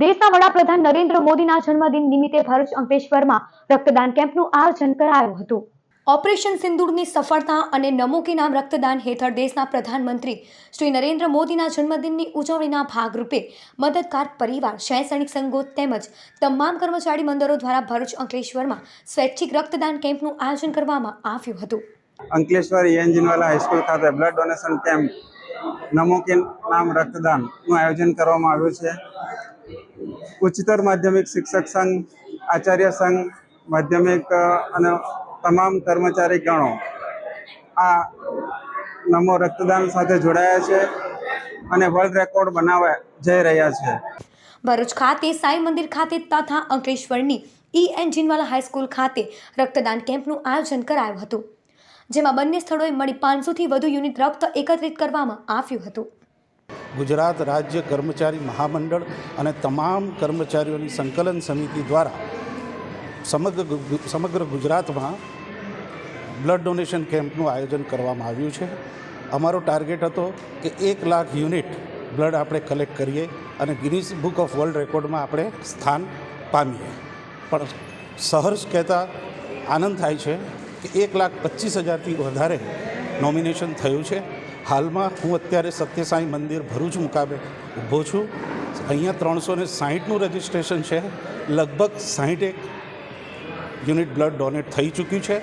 દેશના વડાપ્રધાન નરેન્દ્ર મોદીના જન્મદિન નિમિત્તે ભરૂચ અંકલેશ્વરમાં રક્તદાન કેમ્પનું આયોજન કરાયું હતું. ઓપરેશન સિંદૂરની સફળતા અને નમો કે નામ રક્તદાન હેઠળ દેશના પ્રધાનમંત્રી શ્રી નરેન્દ્ર મોદીના જન્મદિનની ઉજવણીના ભાગરૂપે મદદગાર પરિવાર શૈક્ષણિક સંઘો તેમજ તમામ કર્મચારી મંડળો દ્વારા ભરૂચ અંકલેશ્વરમાં સ્વૈચ્છિક રક્તદાન કેમ્પનું આયોજન કરવામાં આવ્યું હતું. અંકલેશ્વર એન્જિનવાલા હાઈસ્કૂલ ખાતે બ્લડ ડોનેશન કેમ્પ નમો કે નામ રક્તદાનનું આયોજન કરવામાં આવ્યું છે. ઉચ્ચતર માધ્યમિક શિક્ષક સંઘ, આચાર્ય સંઘ, માધ્યમિક અને તમામ કર્મચારી ગણો આ નમો રક્તદાન સાથે જોડાયા છે અને વર્લ્ડ રેકોર્ડ બનાવવા જઈ રહ્યા છે. ભરૂચ ખાતે સાંઈ મંદિર ખાતે તથા અંકલેશ્વરની ઈ એન્જિનવાલા હાઈસ્કૂલ ખાતે રક્તદાન કેમ્પનું આયોજન કરાયું હતું, જેમાં બંને સ્થળોએ મળી પાંચસોથી વધુ યુનિટ રક્ત એકત્રિત કરવામાં આવ્યું હતું. ગુજરાત રાજ્ય કર્મચારી મહામંડળ અને તમામ કર્મચારીઓની સંકલન સમિતિ દ્વારા સમગ્ર સમગ્ર ગુજરાતમાં બ્લડ ડોનેશન કેમ્પનું આયોજન કરવામાં આવ્યું છે. અમારો ટાર્ગેટ હતો કે એક લાખ યુનિટ બ્લડ આપણે કલેક્ટ કરીએ અને ગિનિસ બુક ઓફ વર્લ્ડ રેકોર્ડમાં આપણે સ્થાન પામીએ. પણ સહર્ષ કહેતા આનંદ થાય છે કે એક લાખ પચીસ હજારથી વધારે નોમિનેશન થયું છે. હાલમાં હું અત્યારે સત્યસાઈ મંદિર ભરૂચ મુકાબે ઊભો છું. અહીંયા ત્રણસો ને સાહીઠનું રજિસ્ટ્રેશન છે. લગભગ સાહીઠ એક યુનિટ બ્લડ ડોનેટ થઈ ચૂક્યું છે.